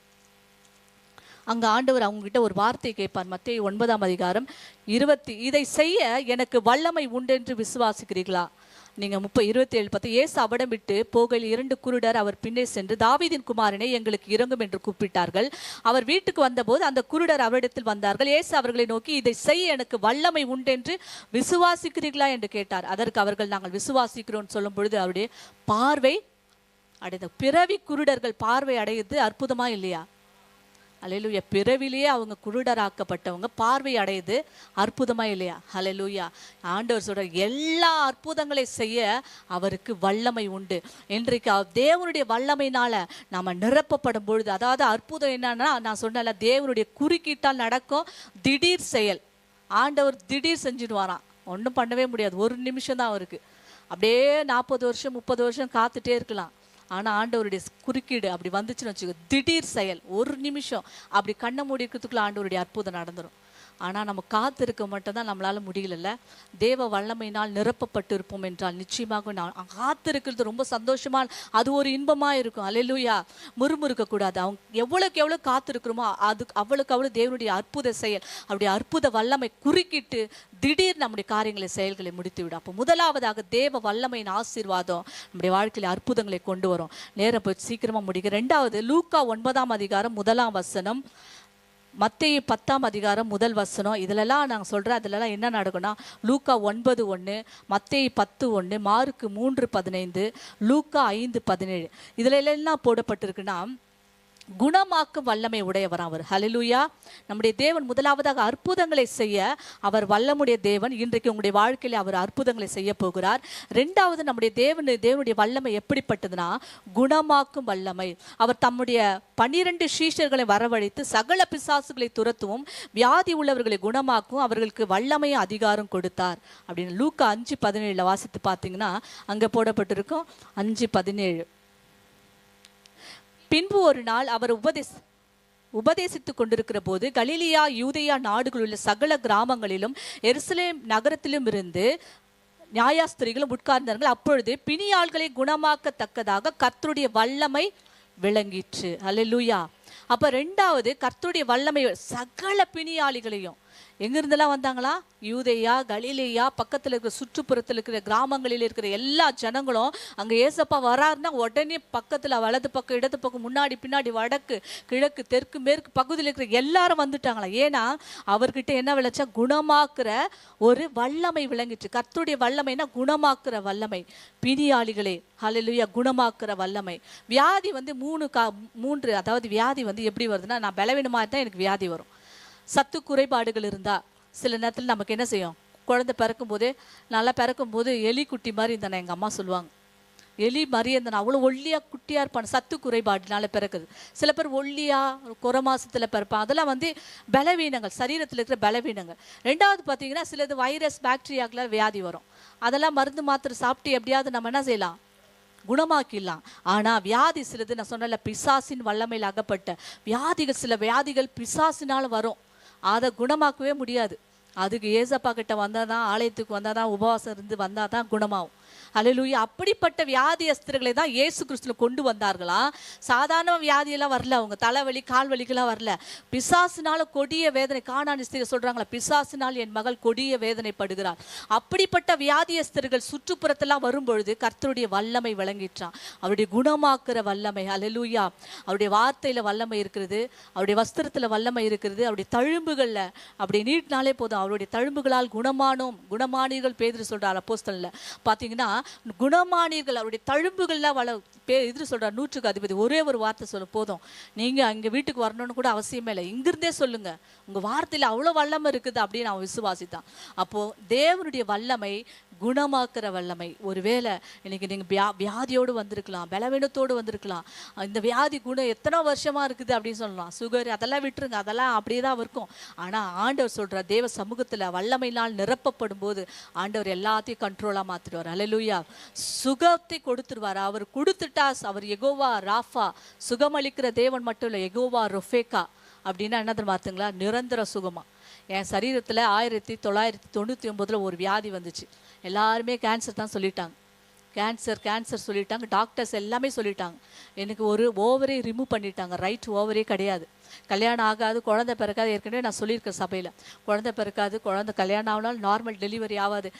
அங்க ஆண்டவர் அவங்க கிட்ட ஒரு வார்த்தை கேட்பார். மத்திய ஒன்பதாம் அதிகாரம் இருபத்தி இதை செய்ய எனக்கு வல்லமை உண்டு என்று விசுவாசிக்கிறீர்களா? நீங்க முப்ப இருபத்தி ஏழு பத்து ஏசு அவடம் விட்டு போகையில் இரண்டு குருடர் அவர் பின்னே சென்று தாவீதின் குமாரனை எங்களுக்கு இறங்கும் என்று கூப்பிட்டார்கள். அவர் வீட்டுக்கு வந்தபோது அந்த குருடர் அவரிடத்தில் வந்தார்கள். ஏசு அவர்களை நோக்கி இதை செய்ய எனக்கு வல்லமை உண்டு என்று விசுவாசிக்கிறீர்களா? என்று கேட்டார். அதற்கு அவர்கள் நாங்கள் விசுவாசிக்கிறோம் சொல்லும் பொழுது அவருடைய பார்வை அடைந்த பிறவி குருடர்கள் பார்வை அடையுது அற்புதமா இல்லையா? அலையலூயா பிறவிலேயே அவங்க குருடராக்கப்பட்டவங்க பார்வை அடையுது அற்புதமா இல்லையா? அலையலூயா ஆண்டவர் சொல்ற எல்லா அற்புதங்களை செய்ய அவருக்கு வல்லமை உண்டு. இன்றைக்கு தேவனுடைய வல்லமையினால நாம நிரப்பப்படும் பொழுது அதாவது அற்புதம் என்னன்னா நான் சொன்னல தேவனுடைய குறுக்கீட்டால் நடக்கும் திடீர் செயல். ஆண்டவர் திடீர் செஞ்சிடுவாராம். ஒன்றும் பண்ணவே முடியாது. ஒரு நிமிஷம் தான் அவருக்கு. அப்படியே நாற்பது வருஷம் முப்பது வருஷம் காத்துட்டே இருக்கலாம். ஆனா ஆண்டவருடைய குறுக்கீடு அப்படி வந்துச்சுன்னு வச்சுக்கோ திடீர் செயல் ஒரு நிமிஷம் அப்படி கண்ணை மூடிக்கிறதுக்குள்ள ஆண்டவருடைய அற்புதம் நடந்துடும் ஆனா நம்ம காத்திருக்க மட்டும்தான் நம்மளால முடியலல்ல. தேவ வல்லமையினால் நிரப்பப்பட்டு இருப்போம் என்றால் நிச்சயமாக நான் காத்திருக்கிறது ரொம்ப சந்தோஷமா அது ஒரு இன்பமாக இருக்கும். அலையிலூயா முறுமுறுக்கக்கூடாது அவங்க எவ்வளோக்கு எவ்வளோ காத்திருக்கிறோமோ அது அவ்வளோக்கு அவ்வளோ தேவனுடைய அற்புத செயல் அவருடைய அற்புத வல்லமை குறுக்கிட்டு திடீர் நம்முடைய காரியங்களை செயல்களை முடித்து விடும் அப்போ முதலாவதாக தேவ வல்லமையின் ஆசீர்வாதம் நம்முடைய வாழ்க்கையில் அற்புதங்களை கொண்டு வரும். நேரம் போய் சீக்கிரமா முடிக்க ரெண்டாவது லூக்கா ஒன்பதாம் அதிகாரம் முதலாம் வசனம். மத்திய பத்தாம் அதிகாரம் முதல் வசனம் இதிலெல்லாம் நாங்கள் சொல்கிறேன் அதிலெல்லாம் என்ன நடக்கும்னா லூக்கா ஒன்பது ஒன்று மத்திய பத்து ஒன்று மார்க்கு மூன்று பதினைந்து லூக்கா ஐந்து பதினேழு. இதில் எல்லாம் போடப்பட்டிருக்குன்னா குணமாக்கும் வல்லமை உடையவர் அவர். ஹலிலுயா நம்முடைய தேவன் முதலாவதாக அற்புதங்களை செய்ய அவர் வல்லமுடைய தேவன். இன்றைக்கு உங்களுடைய வாழ்க்கையில அவர் அற்புதங்களை செய்ய போகிறார். ரெண்டாவது நம்முடைய தேவன் தேவனுடைய வல்லமை எப்படிப்பட்டதுன்னா குணமாக்கும் வல்லமை. அவர் தம்முடைய பன்னிரண்டு சீஷர்களை வரவழைத்து சகல பிசாசுகளை துரத்துவும் வியாதி உள்ளவர்களை குணமாக்கும் அவர்களுக்கு வல்லமையும் அதிகாரம் கொடுத்தார். அப்படின்னு லூக்கா அஞ்சு பதினேழுல வாசித்து பார்த்தீங்கன்னா அங்க போடப்பட்டிருக்கும் அஞ்சு பதினேழு. பின்பு ஒரு நாள் அவர் உபதேச உபதேசித்துக் கொண்டிருக்கிற போது கலிலியா யூதையா நாடுகளில் உள்ள சகல கிராமங்களிலும் எருசலேம் நகரத்திலும் இருந்து நியாயாஸ்திரிகளும் உட்கார்ந்தார்கள் அப்பொழுது பிணியாள்களை குணமாக்கத்தக்கதாக கர்த்தருடைய வல்லமை விளங்கிற்று. அல்லேலூயா. அப்ப ரெண்டாவது கர்த்தருடைய வல்லமை சகல பிணியாளிகளையும் எங்கிருந்தெல்லாம் வந்தாங்களா? யூதையா கலிலேயா பக்கத்துல இருக்கிற சுற்றுப்புறத்தில் இருக்கிற கிராமங்களில் இருக்கிற எல்லா ஜனங்களும் அங்க ஏசப்பா வராருன்னா உடனே பக்கத்துல வலது பக்கம் இடது பக்கம் முன்னாடி பின்னாடி வடக்கு கிழக்கு தெற்கு மேற்கு பகுதியில் இருக்கிற எல்லாரும் வந்துட்டாங்களா? ஏன்னா அவர்கிட்ட என்ன விளைச்சா? குணமாக்குற ஒரு வல்லமை விளங்கிட்டு கர்த்தருடைய வல்லமைனா குணமாக்குற வல்லமை. பிணியாளிகளே ஹalleluya குணமாக்குற வல்லமை. வியாதி வந்து மூணு கா மூன்று அதாவது வியாதி வந்து எப்படி வருதுன்னா நான் பலவீனமாக தான் எனக்கு வியாதி வரும். சத்து குறைபாடுகள் இருந்தால் சில நேரத்தில் நமக்கு என்ன செய்யும்? குழந்தை பிறக்கும் போதே நல்லா பிறக்கும் போது எலி குட்டி மாதிரி இருந்தானே எங்கள் அம்மா சொல்லுவாங்க. எலி மாதிரி இருந்தானே அவ்வளோ ஒல்லியாக குட்டியா இருப்பான் சத்து குறைபாடுனால பிறக்குது. சில பேர் ஒல்லியாக குறை மாதத்தில் பிறப்பான். அதெல்லாம் வந்து பலவீனங்கள் சரீரத்தில் இருக்கிற பலவீனங்கள். ரெண்டாவது பார்த்தீங்கன்னா சிலது வைரஸ் பாக்டீரியாக்கெல்லாம் வியாதி வரும். அதெல்லாம் மருந்து மாத்திரை சாப்பிட்டு எப்படியாவது நம்ம என்ன செய்யலாம்? குணமாக்கிடலாம். ஆனால் வியாதி சிலது நான் சொன்னல பிசாசின் வல்லமையில் அகப்பட்ட. வியாதிகள் சில வியாதிகள் பிசாசினால் வரும். அதை குணமாக்கவே முடியாது. அதுக்கு ஏசப்பா கிட்ட வந்தாதான் ஆலயத்துக்கு வந்தாதான் உபவாசம் இருந்து வந்தாதான் குணமாகும். அலலூயா அப்படிப்பட்ட வியாதியஸ்தர்களை தான் இயேசு கிறிஸ்துல கொண்டு வந்தார்களாம் சாதாரண வியாதியெல்லாம் வரல அவங்க. தலைவலி கால் வலிக்கெல்லாம் வரல. பிசாசினால கொடிய வேதனை காணான் ஸ்திரி சொல்றாங்களா பிசாசினால் என் மகள் கொடிய வேதனைப்படுகிறாள். அப்படிப்பட்ட வியாதியஸ்தர்கள் சுற்றுப்புறத்தெல்லாம் வரும்பொழுது கர்த்தருடைய வல்லமை விளங்கிட்டான் அவருடைய குணமாக்குற வல்லமை அலலூயா அவருடைய வார்த்தையில வல்லமை இருக்கிறது அவருடைய வஸ்திரத்துல வல்லமை இருக்கிறது அவருடைய தழும்புகள்ல. அப்படி நீட்டினாலே போதும் அவருடைய தழும்புகளால் குணமானோம் குணமானீர்கள் பேதுரு சொல்றார் அப்போஸ்தலன்ல. பாத்தீங்கன்னா குணமானீர்கள். அவருடைய தழும்புகள்லாம் வள பே இது சொல்கிறார் நூற்றுக்கு அதிபதி. ஒரே ஒரு வார்த்தை சொல்ல போதும். நீங்க அங்க வீட்டுக்கு வரணும்னு கூட அவசியமே இல்லை. இங்கிருந்தே சொல்லுங்க. உங்க வார்த்தையில அவ்வளவு வல்லமை இருக்குது அப்படின்னு அவன் விசுவாசித்தான். அப்போ தேவனுடைய வல்லமை குணமாக்குற வல்லமை. ஒருவேளை இன்னைக்கு நீங்க வியா வியாதியோடு வந்திருக்கலாம் பலவீனத்தோடு வந்திருக்கலாம். இந்த வியாதி குணம் எத்தனை வருஷமா இருக்குது அப்படின்னு சொல்லலாம். சுகர் அதெல்லாம் விட்டுருங்க அதெல்லாம் அப்படியே தான் இருக்கும். ஆனால் ஆண்டவர் சொல்ற தேவ சமூகத்தில் வல்லமையினால் நிரப்பப்படும் போது ஆண்டவர் எல்லாத்தையும் கண்ட்ரோலா மாத்திடுவார். அல்லேலூயா சுகத்தை கொடுத்துருவார்? அவர் கொடுத்துட்டா அவர் எகோவா ராஃபா சுகமளிக்கிற தேவன் மட்டும் இல்லை எகோவா ரொஃபேக்கா அப்படின்னா என்ன பார்த்துங்களா நிரந்தர சுகமா. என் சரீரத்துல ஆயிரத்தி தொள்ளாயிரத்தி தொண்ணூத்தி ஒன்பதுல ஒரு வியாதி வந்துச்சு. எல்லாருமே கேன்சர் தான் சொல்லிட்டாங்க. கேன்சர் கேன்சர் சொல்லிட்டாங்க. டாக்டர்ஸ் எல்லாமே சொல்லிட்டாங்க. எனக்கு ஒரு ஓவரே ரிமூவ் பண்ணிட்டாங்க. ரைட் ஓவரே கிடையாது. கல்யாணம் ஆகாது குழந்தை பிறக்காது. ஏற்கனவே நான் சொல்லியிருக்கேன் சபையில். குழந்தை பிறக்காது குழந்தை கல்யாணம் ஆனாலும் நார்மல் டெலிவரி ஆகாது.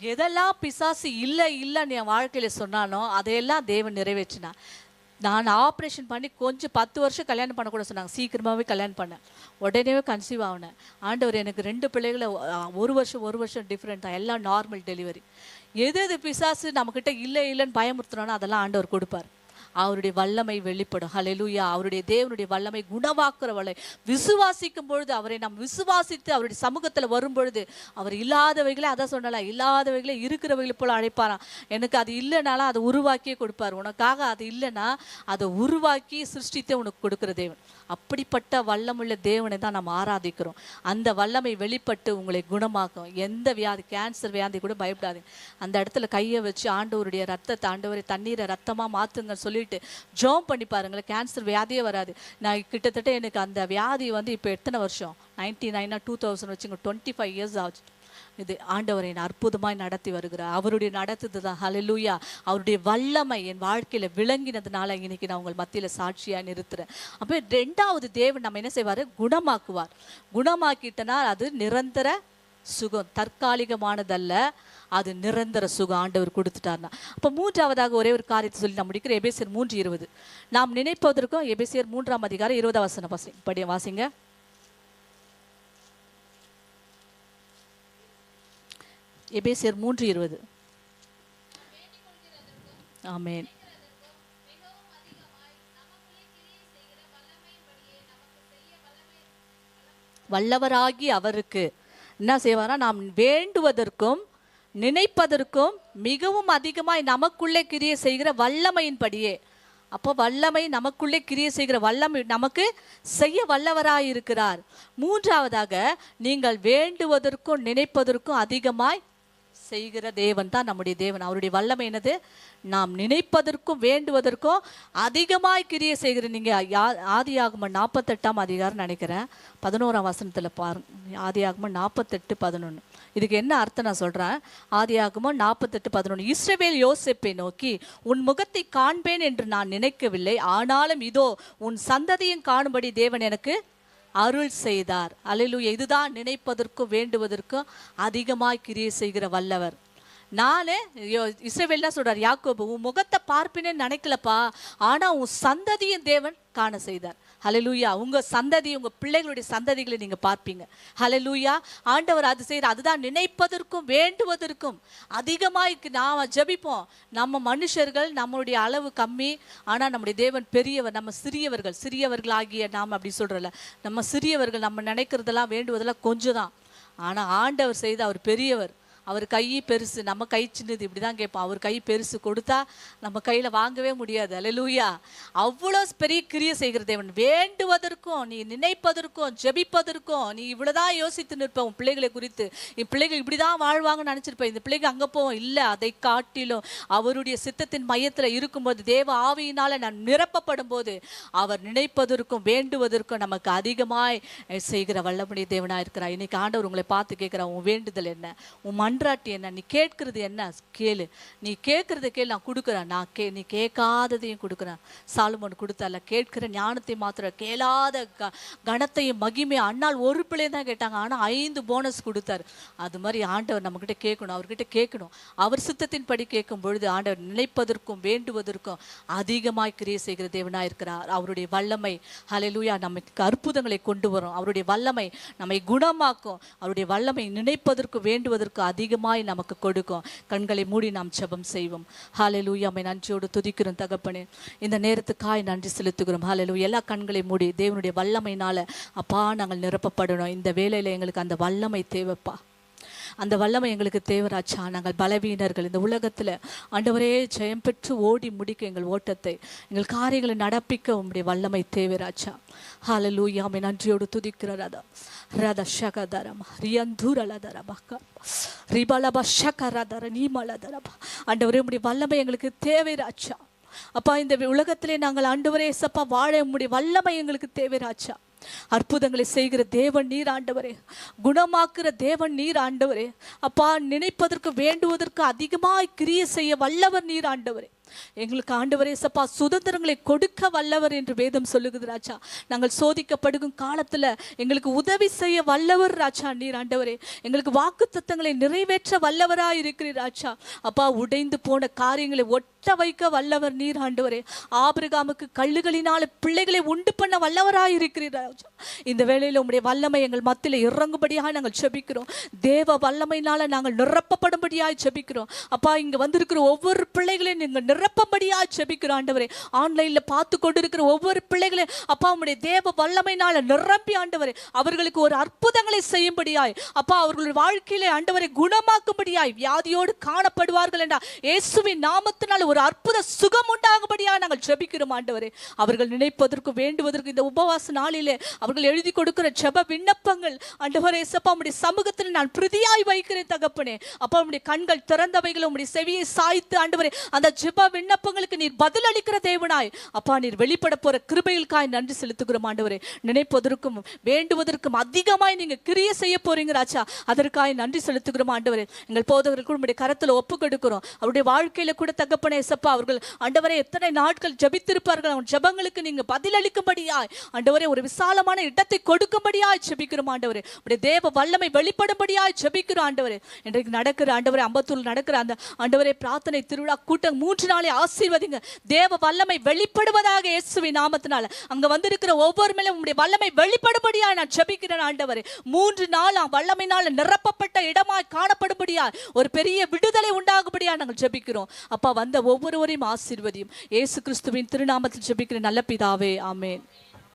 எதெல்லாம் பிசாசு இல்லை இல்லைன்னு என் வாழ்க்கையில் சொன்னானோ அதையெல்லாம் தேவன் நிறைவேற்றினா நான் ஆப்ரேஷன் பண்ணி கொஞ்சம் பத்து வருஷம் கல்யாணம் பண்ணக்கூட சொன்னாங்க. சீக்கிரமாகவே கல்யாணம் பண்ணேன். உடனே கன்சீவ் ஆகினேன் ஆண்டவர் எனக்கு ரெண்டு பிள்ளைகளை ஒரு வருஷம் ஒரு வருஷம் டிஃப்ரெண்ட் தான். எல்லாம் நார்மல் டெலிவரி எது எது பிசாசு நம்மக்கிட்ட இல்லை இல்லைன்னு பயமுறுத்துறோனோ அதெல்லாம் ஆண்டவர் கொடுப்பார். அவருடைய வல்லமை வெளிப்படும். ஹலெலுயா அவருடைய தேவனுடைய வல்லமை குணவாக்குற விசுவாசிக்கும் பொழுது அவரை நாம் விசுவாசித்து அவருடைய சமூகத்தில் வரும் பொழுது அவர் இல்லாதவைகளை அதை சொன்னலாம் இல்லாதவைகளை இருக்கிறவைகளை போல அழைப்பாராம். எனக்கு அது இல்லைனாலும் அதை உருவாக்கியே கொடுப்பார். உனக்காக அது இல்லைன்னா அதை உருவாக்கி சிருஷ்டித்தே உனக்கு கொடுக்குற தேவன். அப்படிப்பட்ட வல்லமுள்ள தேவனை தான் நாம் ஆராதிக்கிறோம். அந்த வல்லமை வெளிப்பட்டு உங்களை குணமாக்கும். எந்த வியாதி கேன்சர் வியாதி கூட பயப்படாது அந்த இடத்துல கையை வச்சு ஆண்டவருடைய ரத்தத்தை ஆண்டவரை தண்ணீரை மாற்றுங்க சொல்லி போயிட்டு ஜோம் பண்ணி பாருங்களேன் கேன்சர் வியாதியே வராது. நான் கிட்டத்தட்ட எனக்கு அந்த வியாதி வந்து இப்போ எத்தனை வருஷம்? நைன்டி நைனாக டூ தௌசண்ட் வச்சுங்க டுவெண்ட்டி ஃபைவ் இயர்ஸ் ஆச்சு. இது ஆண்டவர் என் அற்புதமாய் நடத்தி வருகிறார். அவருடைய நடத்துது தான் ஹலலூயா அவருடைய வல்லமை என் வாழ்க்கையில விளங்கினதுனால இன்னைக்கு நான் உங்கள் மத்தியில சாட்சியா நிறுத்துறேன். அப்போ ரெண்டாவது தேவன் நம்ம என்ன செய்வாரு? குணமாக்குவார். குணமாக்கிட்டனா அது நிரந்தர சுகம். தற்காலிகமானதல்ல. அது நிரந்தர சுகம் ஆண்டவர் கொடுத்துட்டார்னா. அப்போ மூன்றாவதாக ஒரே ஒரு காரியத்தை சொல்லி நான் முடிக்கிற எபேசியர் மூன்று இருபது. நாம் நினைப்பதற்கும் எபேசியர் மூன்றாம் அதிகாரம் இருபதாம் வசனம் வாசி படி வாசிங்க. எபேசியர் மூன்று இருபது. ஆமேன். வல்லவராகி அவருக்கு என்ன செய்வாரா நாம் வேண்டுவதற்கும் நினைப்பதற்கும் மிகவும் அதிகமாய் நமக்குள்ளே கிரியை செய்கிற வல்லமையின்படியே. அப்போ வல்லமை நமக்குள்ளே கிரியை செய்கிற வல்லமை நமக்கு செய்ய வல்லவராய் இருக்கிறார். மூன்றாவதாக நீங்கள் வேண்டுவதற்கும் நினைப்பதற்கும் அதிகமாய் செய்கிற தேவன் தான் நம்முடைய தேவன். அவருடைய வல்லமை என்னது? நாம் நினைப்பதற்கும் வேண்டுவதற்கும் அதிகமாய் கிரியை செய்கிற நீங்கள் ஆதியாகமம் நாற்பத்தெட்டாம் அதிகாரம் நினைக்கிறேன். பதினோராம் வசனத்தில் பாருங்க ஆகும நாற்பத்தெட்டு பதினொன்று இதுக்கு என்ன அர்த்தம் நான் சொல்கிறேன் ஆதியாகமம் நாற்பத்தெட்டு பதினொன்று இஸ்ரவேல் யோசிப்பை நோக்கி உன் முகத்தை காண்பேன் என்று நான் நினைக்கவில்லை. ஆனாலும் இதோ உன் சந்ததியும் காணும்படி தேவன் எனக்கு அருள் செய்தார். அல்லேலூயா. இதுதான் நினைப்பதற்கும் வேண்டுவதற்கும் அதிகமாய் கிரியை செய்கிற வல்லவர். நானே இஸ்ரவேல் சொல்கிறார் சொல்றார் யாக்கோபு உன் முகத்தை பார்ப்பினேன்னு நினைக்கலப்பா. ஆனா உன் சந்ததியும் தேவன் காண செய்தார். ஹலலூயா உங்க சந்ததி உங்க பிள்ளைகளுடைய சந்ததிகளை நீங்க பார்ப்பீங்க. ஹலலூயா ஆண்டவர் அது செய்யற அதுதான் நினைப்பதற்கும் வேண்டுவதற்கும் அதிகமாக நாம ஜபிப்போம். நம்ம மனுஷர்கள் நம்மளுடைய அளவு கம்மி. ஆனா நம்முடைய தேவன் பெரியவர் நம்ம சிறியவர்கள் சிறியவர்கள் ஆகிய நாம் அப்படி சொல்றல நம்ம சிறியவர்கள் நம்ம நினைக்கிறதெல்லாம் வேண்டுவதெல்லாம் கொஞ்சம் தான். ஆனா ஆண்டவர் செய்த அவர் பெரியவர். அவர் கை பெருசு நம்ம கை சின்னது இப்படி தான் கேட்போம் அவர் கை பெருசு கொடுத்தா நம்ம கையில் வாங்கவே முடியாது. அல்லேலூயா அவ்வளோ பெரிய கிரியை செய்கிற தேவன். வேண்டுவதற்கும் நீ நினைப்பதற்கும் ஜெபிப்பதற்கும் நீ இவ்வளோதான் யோசித்து நிற்ப. உன் பிள்ளைகளை குறித்து என் பிள்ளைகள் இப்படி தான் வாழ்வாங்கன்னு நினச்சிருப்பேன் இந்த பிள்ளைங்க அங்கே போவோம் இல்லை அதை காட்டிலும் அவருடைய சித்தத்தின் மையத்தில் இருக்கும்போது தேவ ஆவியினால் நான் நிரப்பப்படும் போது அவர் நினைப்பதற்கும் வேண்டுவதற்கும் நமக்கு அதிகமாய் செய்கிற வல்லமுடைய தேவனாக இருக்கிறார் இன்னைக்கு ஆண்டவர் உங்களை பார்த்து கேட்குறா உன் வேண்டுதல் என்ன? உன் மன்றாட்டி என்ன? நீ கேட்கறது என்ன? கேளு. நீ கேட்கறத கேளு. நான் கொடுக்குறேன். நான் கே நீ கேட்காததையும் கொடுக்குறேன். சாலுமோன் கொடுத்தால கேட்கிற ஞானத்தை மாத்திரம் கேளாத க கணத்தையும் மகிமையும் அண்ணால் ஒரு பிள்ளை தான் கேட்டாங்க. ஆனால் ஐந்து போனஸ் கொடுத்தாரு. அது மாதிரி ஆண்டவர் நம்மக்கிட்ட கேட்கணும். அவர்கிட்ட கேட்கணும். அவர் சித்தத்தின்படி கேட்கும் பொழுது ஆண்டவர் நினைப்பதற்கும் வேண்டுவதற்கும் அதிகமாய் கிரியை செய்கிற தேவனாக இருக்கிறார். அவருடைய வல்லமை ஹலலூயா நமக்கு அற்புதங்களை கொண்டு வரும். அவருடைய வல்லமை நம்மை குணமாக்கும். அவருடைய வல்லமை நினைப்பதற்கு வேண்டுவதற்கு அதிகமாய் நமக்கு கொடுக்கும். கண்களை மூடி நாம் ஜபம் செய்வோம். ஹalleluya அம்மை நன்றியோடு துதிக்கிறோம் தகப்பனே. இந்த நேரத்துக்காய் நன்றி செலுத்துகிறோம். ஹalleluya எல்லா கண்களை மூடி தேவனுடைய வல்லமைனால அப்பா நாங்கள் நிரப்பப்படணும். இந்த வேலையில எங்களுக்கு அந்த வல்லமை தேவைப்பா. அந்த வல்லமை எங்களுக்கு தேவராச்சா. நாங்கள் பலவீனர்கள். இந்த உலகத்தில் ஆண்டவரே ஜெயம் பெற்று ஓடி முடிக்க எங்கள் ஓட்டத்தை எங்கள் காரியங்களை நடப்பிக்க உங்களுடைய வல்லமை தேவராச்சா. ஹalleluya நன்றியோடு துதிக்கிற ரதா. ரத ஷகதரம். ரியந்தூரலதரபக்க ரிபலப ஷகரதர நீமலதரபா ஆண்டவரே உம்முடைய வல்லமை எங்களுக்கு தேவைராச்சா. அப்பா இந்த உலகத்திலே நாங்கள் ஆண்டவரே சப்பா வாழ உங்களுடைய வல்லமை எங்களுக்கு தேவைராச்சா. அற்புதங்களை செய்கிற தேவன் நீர் ஆண்டவரே. குணமாக்குற தேவன் நீர் ஆண்டவரே. அப்பா நினைப்பதற்கு வேண்டுவதற்கு அதிகமாய் கிரிய செய்ய வல்லவர் நீர் ஆண்டவரே. எங்களுக்கு ஆண்டவரே சப்பா சுதந்திரங்களை கொடுக்க வல்லவர் என்று வேதம் சொல்லுகிறது ராஜா. நாங்கள் சோதிக்கப்படுகும் காலத்தில் எங்களுக்கு உதவி செய்ய வல்லவர் ராஜா. நீர் ஆண்டவரே எங்களுக்கு வாக்கு தத்தங்களை நிறைவேற்ற வல்லவராய் இருக்கிறீர் ராஜா. அப்பா உடைந்து போன காரியங்களை ஒட்ட வைக்க வல்லவர் நீர் ஆண்டவரே. ஆபிரகாமுக்கு கல்லுகளினால் பிள்ளைகளை உண்டு பண்ண வல்லவராய் இருக்கிறீர் ராஜா. இந்த வேளையில் உங்களுடைய வல்லமை எங்கள் மத்தியில் இறங்கும்படியாக நாங்கள் செபிக்கிறோம் தேவ வல்லமையினால் நாங்கள் நிரப்பப்படும்படியாக செபிக்கிறோம் அப்பா இங்கே வந்திருக்கிற ஒவ்வொரு பிள்ளைகளையும் நீங்கள் நிரப்பபடியாக ஜெபிக்கிறோம் ஆண்டவரே. ஆன்லைனில் பார்த்து கொண்டிருக்கிற ஒவ்வொரு பிள்ளைகளையும் அப்பா உங்களுடைய தேவ வல்லமையினால் நிரம்பி ஆண்டவரே. அவர்களுக்கு ஒரு அற்புதங்களை செய்யும்படியாய். அப்பா அவர்களுடைய வாழ்க்கையிலே ஆண்டவரை குணமாக்கும்படியாய் வியாதியோடு காணப்படுவார்கள் என்றா. இயேசுவின் நாமத்தினால் ஒரு அற்புத சுகம் உண்டாகும்படியாக நாங்கள் ஜெபிக்கிறோம் ஆண்டவரே. அவர்கள் நினைப்பதற்கு வேண்டுவதற்கு இந்த உபவாச நாளிலே அவர்கள் எழுதி கொடுக்கிற ஜெப விண்ணப்பங்கள். ஆண்டவரே சப்பா உடைய சமூகத்தில் நான் பிரதியாய் வைக்கிறேன் தகப்பனே. அப்பா உடைய கண்கள் திறந்தவைகள் உடைய செவியை சாய்த்து ஆண்டவரே அந்த ஜெப விண்ணப்பங்களுக்கு நீர் பதில் அளிக்கிற தேவனாய். அப்பா நீர் வெளிப்பட போற கிருபையில்காய் நன்றி செலுத்துகிறோம் ஆண்டவரே. நினைப்பதற்கும் வேண்டுவதற்கும் அதிகமாய் நீங்க கிரிய செய்ய போறீங்க ராஜா. அதற்காய் நன்றி செலுத்துகிறோம் ஆண்டவரே. எங்கள் போதகர்கள் உங்களுடைய கரத்தில் ஒப்பு கொடுக்கிறோம். அவருடைய வாழ்க்கையில கூட தகப்பனே சப்பா அவர்கள் ஆண்டவரே எத்தனை நாட்கள் ஜபித்திருப்பார்கள் அவன் ஜபங்களுக்கு நீங்க பதில் அளிக்கும்படியாய் ஆண்டவரே ஒரு விசாலமான இடத்தை கொடுக்கும்படியாய் ஜபிக்கிறோம் ஆண்டவரே. உடைய தேவ வல்லமை வெளிப்படும்படியாய் ஜபிக்கிறோம் ஆண்டவரே. இன்றைக்கு நடக்கிற ஆண்டவரே அம்பத்தூர் நடக்கிற அந்த ஆண்டவரே பிரார்த்தனை திருவிழா கூட்டம் மூன்று நாளை ஆசீர்வதிங்க. தேவ வல்லமை வெளிப்படுவதாக இயேசுவின் நாமத்தினால. அங்க வந்திருக்கிற ஒவ்வொரு மேலும் உங்களுடைய வல்லமை வெளிப்படும்படியா நான் ஜபிக்கிறேன் ஆண்டவர். மூன்று நாளாம் வல்லமையினால நிரப்பப்பட்ட இடமாய் காணப்படும்படியா ஒரு பெரிய விடுதலை உண்டாகும்படியா நாங்கள் ஜெபிக்கிறோம். அப்பா வந்த ஒவ்வொருவரையும் ஆசீர்வதியும். ஏசு கிறிஸ்துவின் திருநாமத்தில் ஜெபிக்கிற நல்ல பிதாவே ஆமேன்.